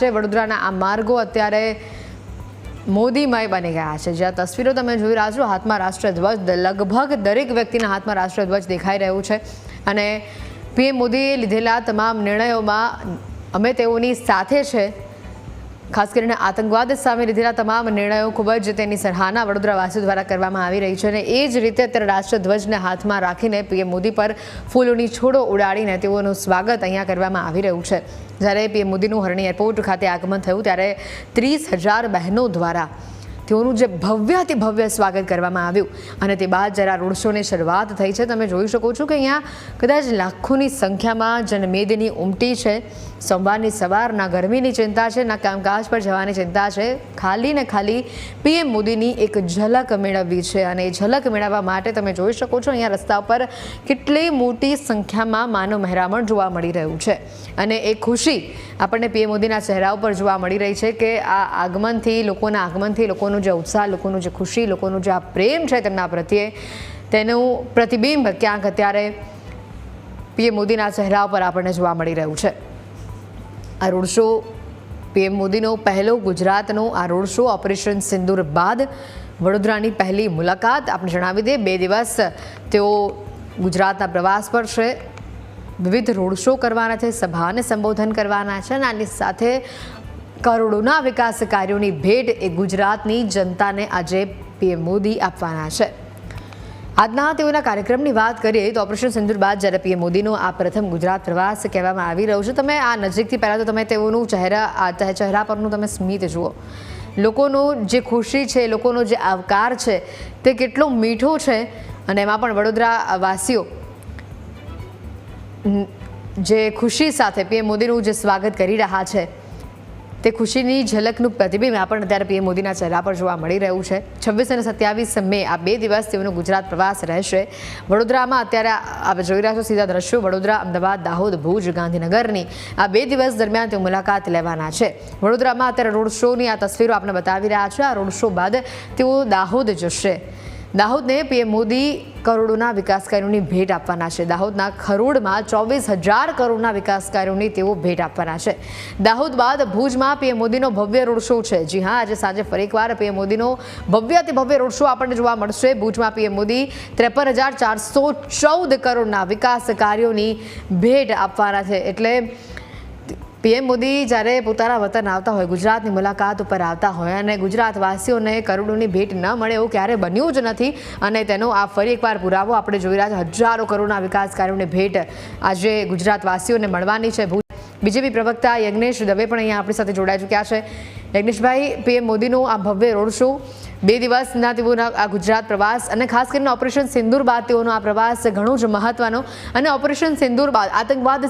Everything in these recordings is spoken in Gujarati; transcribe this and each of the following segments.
છે. વડોદરાના આ માર્ગો અત્યારે મોદીમય બની ગયા છે. જ્યાં તસવીરો તમે જોઈ રહ્યા છો, હાથમાં રાષ્ટ્રધ્વજ લગભગ દરેક વ્યક્તિના હાથમાં રાષ્ટ્રધ્વજ દેખાઈ રહ્યું છે. અને પીએમ મોદીએ લીધેલા તમામ નિર્ણયોમાં અમે તેઓની સાથે છે. ખાસ કરીને આતંકવાદ સામે લીધેલા તમામ નિર્ણયો ખૂબ જ તેની સરાહના વડોદરાવાસીઓ દ્વારા કરવામાં આવી રહી છે અને એ જ રીતે અત્યારે રાષ્ટ્રધ્વજને હાથમાં રાખીને પીએમ મોદી પર ફૂલોની છોડો ઉડાડીને તેઓનું સ્વાગત અહીંયા કરવામાં આવી રહ્યું છે. જ્યારે પીએમ મોદીનું હરણી એરપોર્ટ ખાતે આગમન થયું ત્યારે ત્રીસ હજાર બહેનો દ્વારા તેઓનું જે ભવ્યાતિ ભવ્ય સ્વાગત કરવામાં આવ્યું અને તે બાદ જરા રોડ શોની શરૂઆત થઈ છે, તમે જોઈ શકો છો કે અહીંયા કદાચ લાખોની સંખ્યામાં જનમેદની ઉમટી છે. સોમવારની સવારના ગરમીની ચિંતા છે, ના કામકાજ પર જવાની ચિંતા છે. ખાલી ને ખાલી પીએમ મોદીની એક ઝલક મેળવવી છે અને એ ઝલક મેળવવા માટે તમે જોઈ શકો છો, અહીંયા રસ્તા ઉપર કેટલી મોટી સંખ્યામાં માનવ મહેરામણ જોવા મળી રહ્યું છે. અને એ ખુશી આપણને પીએમ મોદીના ચહેરા ઉપર જોવા મળી રહી છે કે આ આગમનથી, લોકોના આગમનથી, લોકોનું જે ઉત્સાહ, લોકોનું જે ખુશી, લોકોનું જે આ પ્રેમ છે તેમના પ્રત્યે, તેનું પ્રતિબિંબ ક્યાંક અત્યારે પીએમ મોદીના ચહેરા ઉપર આપણને જોવા મળી રહ્યું છે. આ રોડ શો પીએમ મોદીનો પહેલો ગુજરાતનો, આ રોડ શો ઓપરેશન સિંદૂર બાદ વડોદરાની પહેલી મુલાકાત. આપણે જણાવી દઈએ, બે દિવસ તેઓ ગુજરાતના પ્રવાસ પર છે. વિવિધ રોડ શો કરવાના છે, સભાને સંબોધન કરવાના છે અને આની સાથે કરોડોના વિકાસ કાર્યોની ભેટ એ ગુજરાતની જનતાને આજે પીએમ મોદી આપવાના છે. આજના તેઓના કાર્યક્રમની વાત કરીએ તો ઓપરેશન સિંદૂર બાદ જ્યારે પીએમ મોદીનો આ પ્રથમ ગુજરાત પ્રવાસ કહેવામાં આવી રહ્યો છે, તમે આ નજીકથી પહેલાં તો તમે તેઓનું ચહેરા ચહેરા પરનું તમે સ્મિત જુઓ. લોકોનું જે ખુશી છે, લોકોનો જે આવકાર છે, તે કેટલો મીઠો છે અને એમાં પણ વડોદરા વાસીઓ જે ખુશી સાથે પીએમ મોદીનું જે સ્વાગત કરી રહ્યા છે. તે ખુશીની ઝલકનું પ્રતિબિંબ આપણને અત્યારે પીએમ મોદીના ચહેરા પર જોવા મળી રહ્યું છે. છવ્વીસ અને સત્યાવીસ મે આ બે દિવસ તેઓનો ગુજરાત પ્રવાસ રહેશે. વડોદરામાં અત્યારે આપ જોઈ રહ્યા છો સીધા દ્રશ્યો. વડોદરા, અમદાવાદ, દાહોદ, ભુજ, ગાંધીનગરની આ બે દિવસ દરમિયાન તેઓ મુલાકાત લેવાના છે. વડોદરામાં અત્યારે રોડ શોની આ તસવીરો આપણે બતાવી રહ્યા છે. આ રોડ શો બાદ તેઓ દાહોદ જશે. દાહોદને પીએમ મોદી કરોડોના વિકાસ કાર્યોની ભેટ આપવાના છે. દાહોદના ખરોડમાં ચોવીસ હજાર કરોડના વિકાસ કાર્યોની તેઓ ભેટ આપવાના છે. દાહોદ બાદ ભુજમાં પીએમ મોદીનો ભવ્ય રોડ શો છે. જી હા, આજે સાંજે ફરી એકવાર પીએમ મોદીનો ભવ્યથી ભવ્ય રોડ શો આપણને જોવા મળશે. ભુજમાં પીએમ મોદી ત્રેપન હજાર ચારસો ચૌદ કરોડના વિકાસ કાર્યોની ભેટ આપવાના છે. એટલે પીએમ મોદી જ્યારે પોતાના વતન આવતા હોય, ગુજરાતની મુલાકાત ઉપર આવતા હોય અને ગુજરાતવાસીઓને કરોડોની ભેટ ન મળે એવું ક્યારે બન્યું જ નથી અને તેનો આ ફરી એકવાર પુરાવો આપણે જોઈ રહ્યા છે. હજારો કરોડના વિકાસ કાર્યોની ભેટ આજે ગુજરાતવાસીઓને મળવાની છે. બીજેપી પ્રવક્તા યજ્ઞેશ દવે પણ અહીંયા આપણી સાથે જોડાઈ ચૂક્યા છે. યજ્ઞેશભાઈ પીએમ મોદીનો આ ભવ્ય રોડ શો. બે દિવસના તેઓના આ ગુજરાત પ્રવાસ અને ખાસ કરીને ઓપરેશન સિંદૂર બાદ તેઓનો આ પ્રવાસ ઘણો જ મહત્વનો અને ઓપરેશન સિંદૂર બાદ આતંકવાદ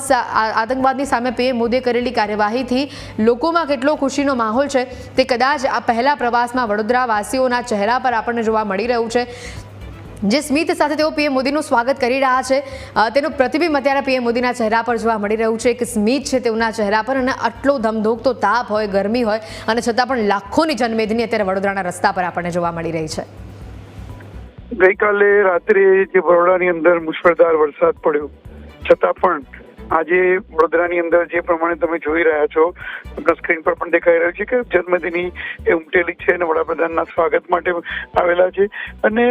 આતંકવાદની સામે પીએમ મોદીએ કરેલી કાર્યવાહીથી લોકોમાં કેટલો ખુશીનો માહોલ છે તે કદાચ આ પહેલા પ્રવાસમાં વડોદરાવાસીઓના ચહેરા પર આપણને જોવા મળી રહ્યું છે. જે સ્મિત સાથે તેઓ પીએમ મોદીનું સ્વાગત કરી રહ્યા છે. તેનું પ્રતિબિંબ અત્યારે પીએમ મોદીના ચહેરા પર જોવા મળી રહ્યું છે એક સ્મિત છે તેઓના ચહેરા પર અને આટલો ધમધોકતો તાપ હોય, ગરમી હોય અને છતાં પણ લાખોની જનમેદની અત્યારે વડોદરાના રસ્તા પર આપણને જોવા મળી રહી છે. ગઈકાલે રાત્રે જે બરોડાની અંદર મુશળધાર વરસાદ પડ્યો, છતાં પણ આજે વડોદરાની અંદર જે પ્રમાણે તમે જોઈ રહ્યા છો આપણા સ્ક્રીન પર પણ દેખાઈ રહ્યું છે કે જન્મદિની એ ઉમટેલી છે અને વડાપ્રધાનના સ્વાગત માટે આવેલા છે. અને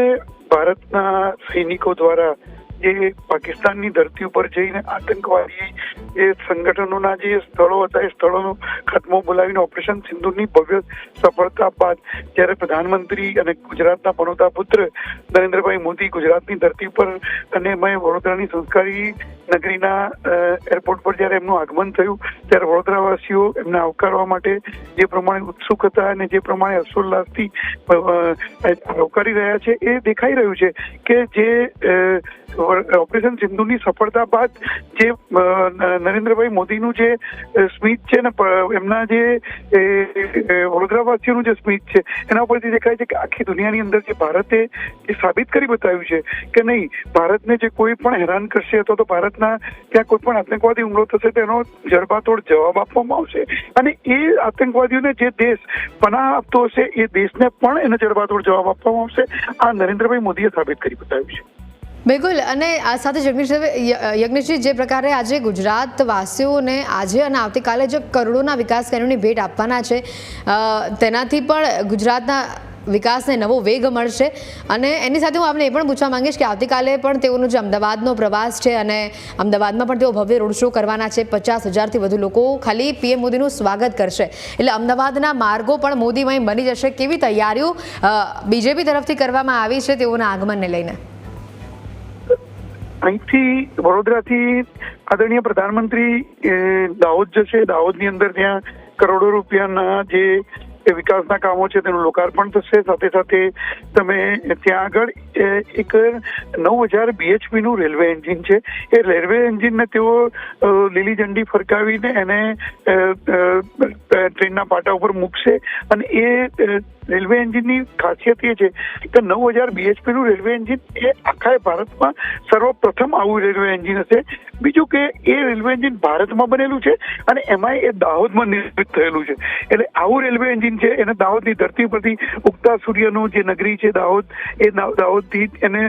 ભારતના સૈનિકો દ્વારા જે પાકિસ્તાનની ધરતી ઉપર જઈને આતંકવાદી જે સંગઠનોના જે સ્થળો હતા, એ સ્થળોનો ખતમો બોલાવીને ઓપરેશન સિંધુની ભવ્ય સફળતા બાદ જ્યારે પ્રધાનમંત્રી અને ગુજરાતના પનોતા પુત્ર નરેન્દ્રભાઈ મોદી ગુજરાતની ધરતી પર અને મેં વડોદરાની સંસ્કારી નગરીના એરપોર્ટ પર જ્યારે એમનું આગમન થયું, ત્યારે વડોદરાવાસીઓ એમને આવકારવા માટે જે પ્રમાણે ઉત્સુક હતા અને જે પ્રમાણે હર્ષોલ્લાસથી આવકારી રહ્યા છે, એ દેખાઈ રહ્યું છે કે જે ઓપરેશન સિંધુની સફળતા બાદ જે નરેન્દ્રભાઈ મોદીનું જે સ્મિત છે ને એમના જે વડોદરાવાસીઓનું જે સ્મિત છે, એના ઉપરથી દેખાય છે કે આખી દુનિયાની અંદર જે ભારતે એ સાબિત કરી બતાવ્યું છે કે નહીં, ભારતને જે કોઈ પણ હેરાન કરશે અથવા તો ભારતના ત્યાં કોઈ પણ આતંકવાદી હુમલો થશે તેનો જડબાતોડ જવાબ આપવામાં આવશે. અને એ આતંકવાદીઓને જે દેશ પનાહ આપતો હશે, એ દેશને પણ એનો જડબાતોડ જવાબ આપવામાં આવશે. આ નરેન્દ્રભાઈ મોદીએ સાબિત કરી બતાવ્યું છે. બિલકુલ. અને આ સાથે જગદીશ યજ્ઞેશજી, જે પ્રકારે આજે ગુજરાત વાસીઓને આજે અને આવતીકાલે જે કરોડોના વિકાસ કાર્યોની ભેટ આપવાના છે તેનાથી પણ ગુજરાતના વિકાસને નવો વેગ મળશે. અને એની સાથે હું આપને એ પણ પૂછવા માંગીશ કે આવતીકાલે પણ તેઓનો જે અમદાવાદનો પ્રવાસ છે અને અમદાવાદમાં પણ તેઓ ભવ્ય રોડ શો કરવાના છે. પચાસ હજારથી વધુ લોકો ખાલી પીએમ મોદીનું સ્વાગત કરશે. એટલે અમદાવાદના માર્ગો પણ મોદીમય બની જશે કેવી તૈયારીઓ બીજેપી તરફથી કરવામાં આવી છે તેઓના આગમનને લઈને? અહીંથી વડોદરાથી આદરણીય પ્રધાનમંત્રી દાહોદ જશે. દાહોદની અંદર ત્યાં કરોડો રૂપિયાના જે વિકાસના કામો છે તેનું લોકાર્પણ થશે. સાથે સાથે તમે ત્યાં આગળ એક નવ હજાર બીએચપી નું રેલવે એન્જિન છે. એ રેલવે એન્જિનને તેઓ લીલી ઝંડી ફરકાવીને એને ટ્રેનના પાટા ઉપર મૂકશે અને એ રેલવે એન્જિનની ખાસિયત એ છે કે નવ હજાર બીએચપી નું રેલવે એન્જિન એ આખા ભારતમાં સર્વપ્રથમ આવું રેલવે એન્જિન હશે. બીજું કે એ રેલવે એન્જિન ભારતમાં બનેલું છે અને એમાં એ દાહોદમાં નિર્મિત થયેલું છે. એટલે આવું રેલવે એન્જિન છે, એને દાહોદની ધરતી પરથી ઉગતા સૂર્યનું જે નગરી છે દાહોદ, એ દાહોદથી એને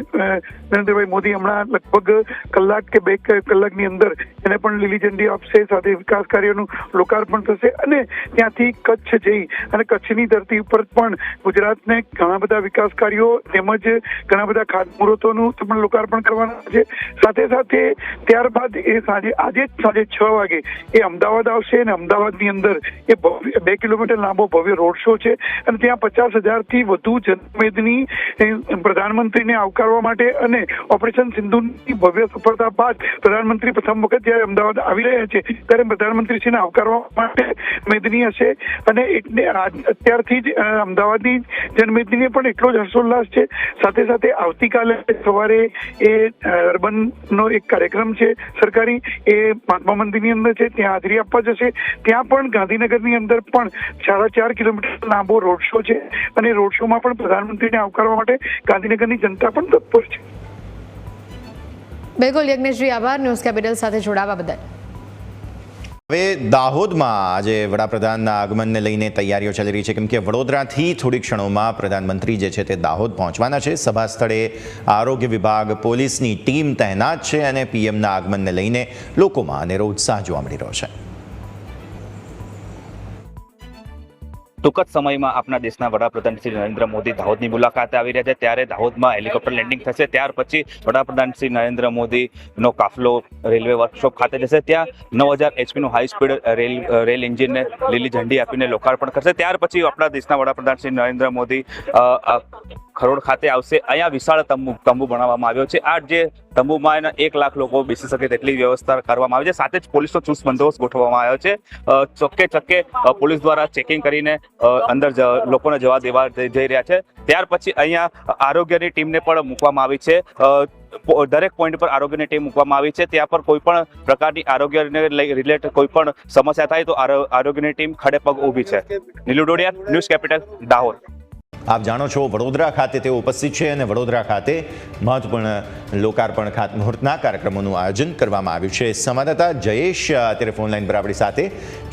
નરેન્દ્રભાઈ મોદી હમણાં લગભગ કલાક કે બે કલાકની અંદર એને પણ લીલી ઝંડી આપશે, સાથે વિકાસ કાર્યોનું લોકાર્પણ થશે અને ત્યાંથી કચ્છ જઈ અને કચ્છની ધરતી ઉપર પણ ગુજરાતને ઘણા બધા વિકાસ કાર્યો તેમજ ઘણા બધા ખાતમુહૂર્તોનું પણ લોકાર્પણ કરવાના છે. સાથે સાથે ત્યારબાદ એ સાંજે, આજે જ સાંજે છ વાગે એ અમદાવાદ આવશે અને અમદાવાદની અંદર એ બે કિલોમીટર લાંબો ભવ્ય રોડ શો છે અને ત્યાં પચાસ હજારથી વધુ જનમેદની પ્રધાનમંત્રીને આવકારવા માટે અને ઓપરેશન સિંધુની ભવ્ય સફળતા બાદ પ્રધાનમંત્રી પ્રથમ વખત જ્યારે અમદાવાદ આવી રહ્યા છે, ત્યારે પ્રધાનમંત્રીશ્રીને આવકારવા માટે મેદની હશે અને એટલે અત્યારથી જ અમદાવાદની જનમેદનીને પણ એટલો જ હર્ષોલ્લાસ છે. સાથે સાથે આવતીકાલે સવારે એ અર્બન નો એક કાર્યક્રમ છે સરકારી. એ મહાત્મા મંદિરની અંદર છે, ત્યાં હાજરી આપવા જશે. ત્યાં પણ ગાંધીનગરની અંદર પણ સાડા ચાર કિલોમીટર લાંબો રોડ શો છે અને રોડ શોમાં પણ પ્રધાનમંત્રીને આવકારવા માટે ગાંધીનગરની જનતા પણ તત્પર છે. બિલકુલ યજ્ઞેશજી આભાર. ન્યૂઝ કેપિટલ સાથે જોડાવા બદલ. હવે દાહોદમાં આજે વડાપ્રધાનના આગમનને લઈને તૈયારીઓ ચાલી રહી છે. કેમ કે વડોદરાથી થોડી ક્ષણોમાં પ્રધાનમંત્રી જે છે તે દાહોદ પહોંચવાના છે. સભા સ્થળે આરોગ્ય વિભાગ, પોલીસની ટીમ તહેનાત છે અને પીએમના આગમનને લઈને લોકોમાં અનેરો ઉત્સાહ જોવા મળી રહ્યો છે. ટૂંક જ સમયમાં આપણા દેશના વડાપ્રધાન શ્રી નરેન્દ્ર મોદી દાહોદની મુલાકાતે આવી રહ્યા છે. ત્યારે દાહોદમાં હેલિકોપ્ટર લેન્ડિંગ થશે. ત્યાર પછી વડાપ્રધાન શ્રી નરેન્દ્ર મોદીનો કાફલો રેલવે વર્કશોપ ખાતે જશે. ત્યાં નવ હજાર એચપીનું હાઈ સ્પીડ રેલ રેલ એન્જિનને લીલી ઝંડી આપીને લોકાર્પણ કરશે. ત્યાર પછી આપણા દેશના વડાપ્રધાન શ્રી નરેન્દ્ર મોદી ખરોડ ખાતે આવશે. અહીંયા વિશાળ તંબુ તંબુ બનાવવામાં આવ્યો છે. આ જે તંબુમાં એક લાખ લોકો બેસી શકે તેટલી વ્યવસ્થા કરવામાં આવી છે. સાથે જ પોલીસનો ચુસ્ત બંદોબસ્ત ગોઠવવામાં આવ્યો છે. ચક્કે ચોક્કે પોલીસ દ્વારા ચેકિંગ કરીને અંદર લોકોને જવા દેવા જઈ રહ્યા છે. ત્યાર પછી અહીંયા આરોગ્યની ટીમને પણ મૂકવામાં આવી છે. દરેક પોઈન્ટ પર આરોગ્યની ટીમ મૂકવામાં આવી છે. ત્યાં પર કોઈ પણ પ્રકારની આરોગ્યને રિલેટેડ કોઈ પણ સમસ્યા થાય તો આરો- આરોગ્યની ટીમ ખડે પગ ઊભી છે. Nilu Dodiya, news capital, Dahod. આપ જાણો છો વડોદરા ખાતે તેઓ ઉપસ્થિત છે અને વડોદરા ખાતે મહત્વપૂર્ણ લોકાર્પણ ખાતમુહૂર્તના કાર્યક્રમોનું આયોજન કરવામાં આવ્યું છે. સંવાદદાતા જયેશ અત્યારે ફોન લાઈન પર આપણી સાથે.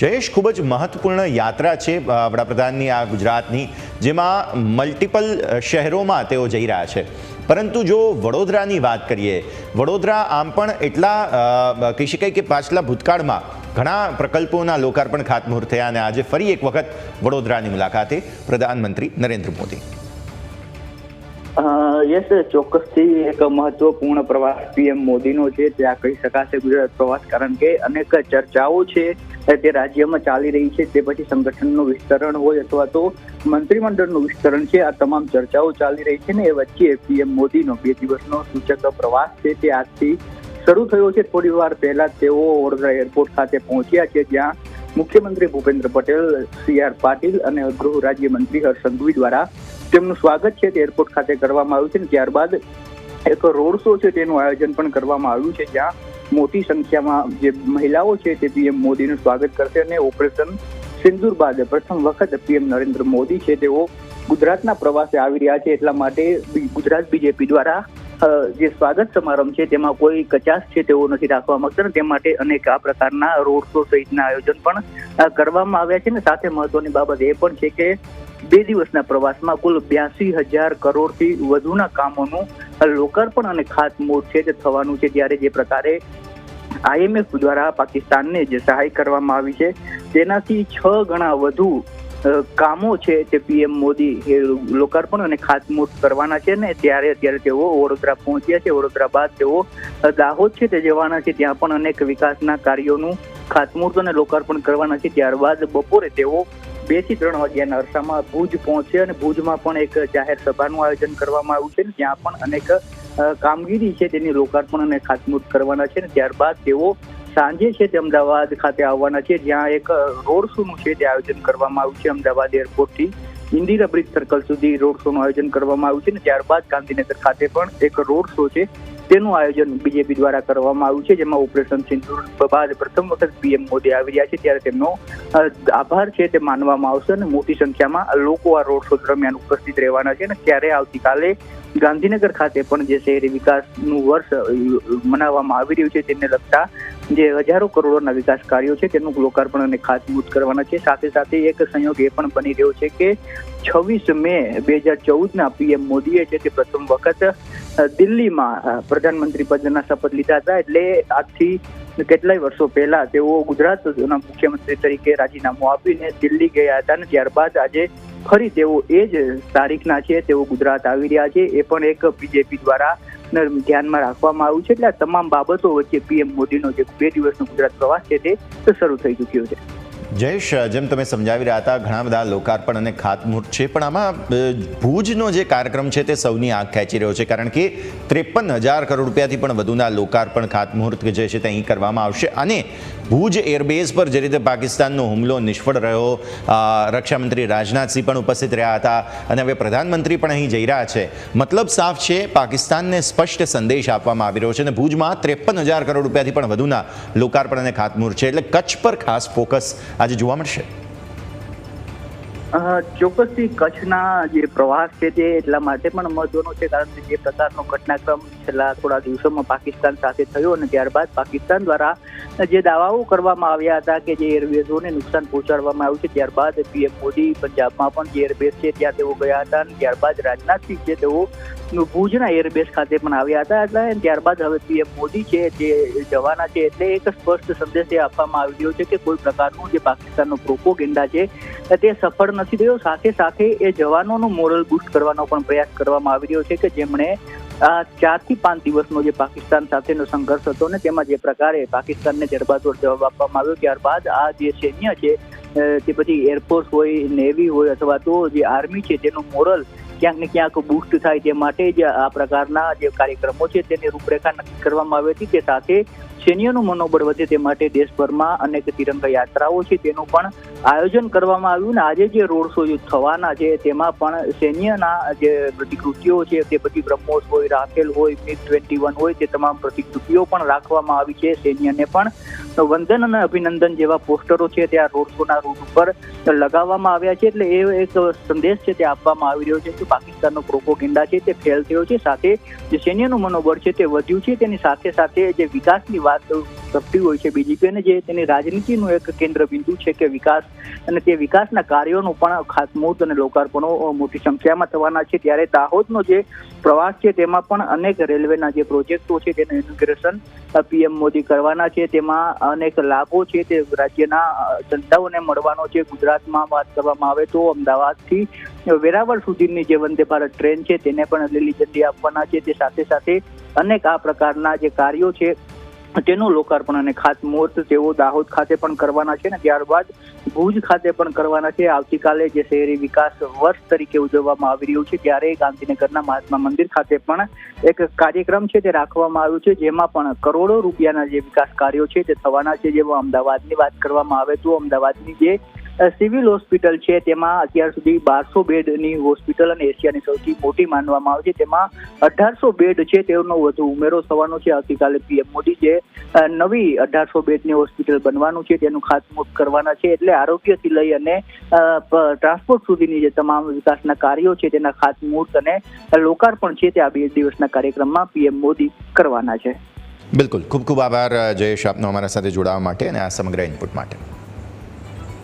જયેશ, ખૂબ જ મહત્વપૂર્ણ યાત્રા છે વડાપ્રધાનની આ ગુજરાતની, જેમાં મલ્ટિપલ શહેરોમાં તેઓ જઈ રહ્યા છે. પરંતુ જો વડોદરાની વાત કરીએ, વડોદરા આમ પણ એટલા કહી શકાય કે પાછલા ભૂતકાળમાં ઘણા પ્રકલ્પોના લોકાર્પણ ખાતમુહૂર્ત થયા અને આજે ફરી એક વખત વડોદરાની મુલાકાતે પ્રધાનમંત્રી નરેન્દ્ર મોદી. યસ, ચોક્કસથી એક મહત્વપૂર્ણ પ્રવાસ પીએમ મોદીનો છે, ત્યાં કહી શકાશે ગુજરાત પ્રવાસ, કારણ કે અનેક ચર્ચાઓ છે તે રાજ્યમાં ચાલી રહી છે, તે પછી સંગઠનનું વિસ્તરણ હોય અથવા તો મંત્રીમંડળનું વિસ્તરણ છે, આ તમામ ચર્ચાઓ ચાલી રહી છે ને એ વચ્ચે પીએમ મોદીનો બે દિવસનો સૂચક પ્રવાસ છે, તે આજથી શરૂ થયો છે. થોડી વાર પહેલા તેઓ વડોદરા એરપોર્ટ ખાતે પહોંચ્યા છે, જ્યાં મુખ્યમંત્રી ભૂપેન્દ્ર પટેલ, સી આર પાટીલ અને ગૃહ રાજ્યમંત્રી હર્ષ સંઘવી દ્વારા તેમનું સ્વાગત છે તે એરપોર્ટ ખાતે કરવામાં આવ્યું છે અને ત્યારબાદ એક રોડ શો છે તેનું આયોજન પણ કરવામાં આવ્યું છે, જ્યાં મોટી સંખ્યામાં જે મહિલાઓ છે તે પીએમ મોદીનું સ્વાગત કરશે અને ઓપરેશન સિંદુર બાદ પ્રથમ વખત પીએમ નરેન્દ્ર મોદી છે તેઓ ગુજરાતના પ્રવાસે આવી રહ્યા છે એટલા માટે ગુજરાત બીજેપી દ્વારા જે સ્વાગત સમારંભ છે, તેમાં કોઈ કચાશ છે તેવો નથી રાખવા માંગતા તે માટે અનેક આ પ્રકારના રોડ શો સહિતના આયોજન પણ કરવામાં આવ્યા છે. ને સાથે મહત્વની બાબત એ પણ છે કે, બે દિવસના પ્રવાસમાં કુલ બ્યાસી હજાર કરોડથી વધુના કામોનું લોકાર્પણ અને ખાતમુહૂર્ત છે તે થવાનું છે ત્યારે જે પ્રકારે આઈએમએફ દ્વારા પાકિસ્તાનને જે સહાય કરવામાં આવી છે. તેનાથી છ ગણા વધુ કામો છે તે પીએમ મોદી એ લોકાર્પણ અને ખાતમુહૂર્ત કરવાના છે ને ત્યારે અત્યારે તેઓ વડોદરા પહોંચ્યા છે. વડોદરા બાદ તેઓ દાહોદ છે તે જવાના છે. ત્યાં પણ અનેક વિકાસના કાર્યોનું ખાતમુહૂર્ત અને લોકાર્પણ કરવાના છે. ત્યારબાદ બપોરે તેઓ બેથી ત્રણ વાગ્યાના અરસામાં ભુજ પહોંચશે અને ભુજમાં પણ એક જાહેર સભાનું આયોજન કરવામાં આવ્યું છે ત્યાં પણ અનેક કામગીરી છે તેની લોકાર્પણ અને ખાતમુહૂર્ત કરવાના છે ને ત્યારબાદ તેઓ સાંજે છે તે અમદાવાદ ખાતે આવવાના છે, જ્યાં એક રોડ શોનું છે તે આયોજન કરવામાં આવ્યું છે, અમદાવાદ એરપોર્ટથી ઇન્દિરા બ્રિજ સર્કલ સુધી રોડ શોનું આયોજન કરવામાં આવ્યું છે ને ત્યારબાદ ગાંધીનગર ખાતે પણ એક રોડ શો છે તેનું આયોજન બીજેપી દ્વારા કરવામાં આવ્યું છે, જેમાં ઓપરેશન સિંદૂર બાદ પ્રથમ વખત પીએમ મોદી આવી રહ્યા છે, ત્યારે તેમનો આભાર છે તે માનવામાં આવશે અને મોટી સંખ્યામાં લોકો આ રોડ શો દરમિયાન ઉપસ્થિત રહેવાના છે અને ત્યારે આવતીકાલે ગાંધીનગર ખાતે પણ જે શહેરી વિકાસનું વર્ષ મનાવવામાં આવી રહ્યું છે તેને લગતા જે હજારો કરોડોના વિકાસ કાર્યો છે તેનું લોકાર્પણ અને ખાતમુહૂર્ત કરવાના છે. સાથે સાથે એક સંયોગ એ પણ બની રહ્યો છે કે છવ્વીસ મે બે હજાર ચૌદના પીએમ મોદીએ છે તે પ્રથમ વખત દિલ્હીમાં પ્રધાનમંત્રી પદના શપથ લીધા હતા એટલે આજથી કેટલાય વર્ષો પહેલા તેઓ ગુજરાતના મુખ્યમંત્રી તરીકે રાજીનામું આપીને દિલ્હી ગયા હતા અને ત્યારબાદ આજે ફરી તેઓ એ જ તારીખના છે, તેઓ ગુજરાત આવી રહ્યા છે. એ પણ એક બીજેપી દ્વારા ધ્યાનમાં રાખવામાં આવ્યું છે. એટલે આ તમામ બાબતો વચ્ચે પીએમ મોદીનો જે બે દિવસનો ગુજરાત પ્રવાસ છે તે શરૂ થઈ ચૂક્યો છે. જયેશ જેમ તમે સમજાવી રહ્યા હતા, ઘણા બધા લોકાર્પણ અને ખાતમુહૂર્ત છે, પણ આમાં ભુજનો જે કાર્યક્રમ છે તે સૌની આંખ ખેંચી રહ્યો છે, કારણ કે ત્રેપન હજાર કરોડ રૂપિયાથી પણ વધુના લોકાર્પણ ખાતમુહૂર્ત જે છે તે અહીં કરવામાં આવશે. અને ભુજ એરબેઝ પર જે રીતે પાકિસ્તાનનો હુમલો નિષ્ફળ રહ્યો રક્ષામંત્રી રાજનાથસિંહ પણ ઉપસ્થિત રહ્યા હતા, અને હવે પ્રધાનમંત્રી પણ અહીં જઈ રહ્યા છે. મતલબ સાફ છે, પાકિસ્તાનને સ્પષ્ટ સંદેશ આપવામાં આવી રહ્યો છે, અને ભુજમાં ત્રેપન હજાર કરોડ રૂપિયાથી પણ વધુના લોકાર્પણ અને ખાતમુહૂર્ત છે. એટલે કચ્છ પર ખાસ ફોકસ આજે જોવા મળશે. ચોક્કસથી કચ્છના જે પ્રવાસ છે તે એટલા માટે પણ મહત્વનો છે, કારણ કે જે પ્રકારનો ઘટનાક્રમ છેલ્લા થોડા દિવસોમાં પાકિસ્તાન સાથે થયો અને ત્યારબાદ પાકિસ્તાન દ્વારા જે દાવાઓ કરવામાં આવ્યા હતા કે જે એરવેઝોને નુકસાન પહોંચાડવામાં આવ્યું છે, ત્યારબાદ પીએમ મોદી પંજાબમાં પણ જે એરબેઝ છે ત્યાં તેઓ ગયા હતા અને ત્યારબાદ રાજનાથસિંહ છે તેઓ ભુજના એરબેઝ ખાતે પણ આવ્યા હતા. એટલે ત્યારબાદ હવે પીએમ મોદી છે, જે જવાના છે એટલે એક સ્પષ્ટ સંદેશ એ આપવામાં આવી રહ્યો છે કે કોઈ પ્રકારનું જે પાકિસ્તાનનો પ્રોપોગેન્ડા છે, તે સફળ નથી થયો. સાથે સાથે એ જવાનોનું મોરલ બુસ્ટ કરવાનો પણ પ્રયાસ કરવામાં આવી રહ્યો છે કે જેમણે આ ચારથી પાંચ દિવસનો જે પાકિસ્તાન સાથેનો સંઘર્ષ હતો ને તેમાં જે પ્રકારે પાકિસ્તાનને જડબાતોડ જવાબ આપવામાં આવ્યો, ત્યારબાદ આ જે સૈન્ય છે તે પછી એરફોર્સ હોય નેવી હોય અથવા તો જે આર્મી છે તેનું મોરલ ક્યાંક ને ક્યાંક બુસ્ટ થાય તે માટે જ આ પ્રકારના જે કાર્યક્રમો છે, તેની રૂપરેખા નક્કી કરવામાં આવી હતી. તે સાથે સૈન્યનું મનોબળ વધે તે માટે દેશભરમાં અનેક તિરંગા યાત્રાઓ છે. તેનું પણ આયોજન કરવામાં આવ્યું ને આજે જે રોડ શો થવાના છે, તેમાં પણ સૈન્યના જે પ્રતિકૃતિઓ છે, તે બધી બ્રહ્મોસ હોય રાફેલ હોય મિગ ટ્વેન્ટી વન હોય, તે તમામ પ્રતિકૃતિઓ પણ રાખવામાં આવી છે. સૈન્યને પણ વંદન અને અભિનંદન જેવા પોસ્ટરો છે તે આ રોડ શોના રૂટ ઉપર લગાવવામાં આવ્યા છે. એટલે એ એક સંદેશ છે તે આપવામાં આવી રહ્યો છે કે પાકિસ્તાનનો પ્રોપોગેન્ડા છે તે ફેલ થયો છે. સાથે જે સૈન્યનું મનોબળ છે તે વધ્યું છે. તેની સાથે સાથે જે વિકાસની વાત કરતી હોય છે. બીજેપી અને જે તેની રાજનીતિનું એક કેન્દ્ર બિંદુ છે કે વિકાસ અને તે વિકાસના કાર્યોનું પણ ખાતમુહૂર્ત અને લોકાર્પણો મોટી સંખ્યામાં થવાના છે. ત્યારે દાહોદનો જે પ્રવાસ છે તેમાં પણ અનેક રેલવેના જે પ્રોજેક્ટો છે તેનું ઇનોગ્રેશન પીએમ મોદી કરવાના છે. તેમાં અનેક લાભો છે તે રાજ્યના જનતાઓને મળવાનો છે. ગુજરાતમાં વાત કરવામાં આવે તો અમદાવાદથી વેરાવળ સુધીની જે વંદે ભારત ટ્રેન છે તેને પણ લીલી ઝંડી આપવાના છે. તે સાથે સાથે અનેક આ પ્રકારના જે કાર્યો છે તેનું લોકાર્પણ અને ખાતમુહૂર્ત તેઓ દાહોદ ખાતે પણ કરવાના છે ને ત્યારબાદ ભુજ ખાતે પણ કરવાના છે. આવતીકાલે જે શહેરી વિકાસ વર્ષ તરીકે ઉજવવામાં આવી રહ્યું છે ત્યારે ગાંધીનગરના મહાત્મા મંદિર ખાતે પણ એક કાર્યક્રમ છે તે રાખવામાં આવ્યો છે જેમાં પણ કરોડો રૂપિયાના જે વિકાસ કાર્યો છે તે થવાના છે. જેમાં અમદાવાદની વાત કરવામાં આવે તો અમદાવાદની જે સિવિલ હોસ્પિટલ છે. તેમાં અત્યાર સુધી બારસો બેડની હોસ્પિટલ અને એશિયાની સૌથી મોટી માનવામાં આવે છે. તેમાં અઢારસો બેડ છે તેનો વધુ ઉમેરો થવાનો છે. આવતીકાલે પીએમ મોદી જે નવી અઢારસો બેડની હોસ્પિટલ બનવાનું છે તેનું ખાતમુહૂર્ત કરવાના છે. એટલે આરોગ્યથી લઈ અને ટ્રાન્સપોર્ટ સુધીની જે તમામ વિકાસના કાર્યો છે તેના ખાતમુહૂર્ત અને લોકાર્પણ છે તે આ બે દિવસના કાર્યક્રમમાં પીએમ મોદી કરવાના છે. બિલકુલ. ખૂબ ખૂબ આભાર જયેશ આપનો અમારા સાથે જોડાવા માટે અને આ સમગ્ર ઇનપુટ માટે.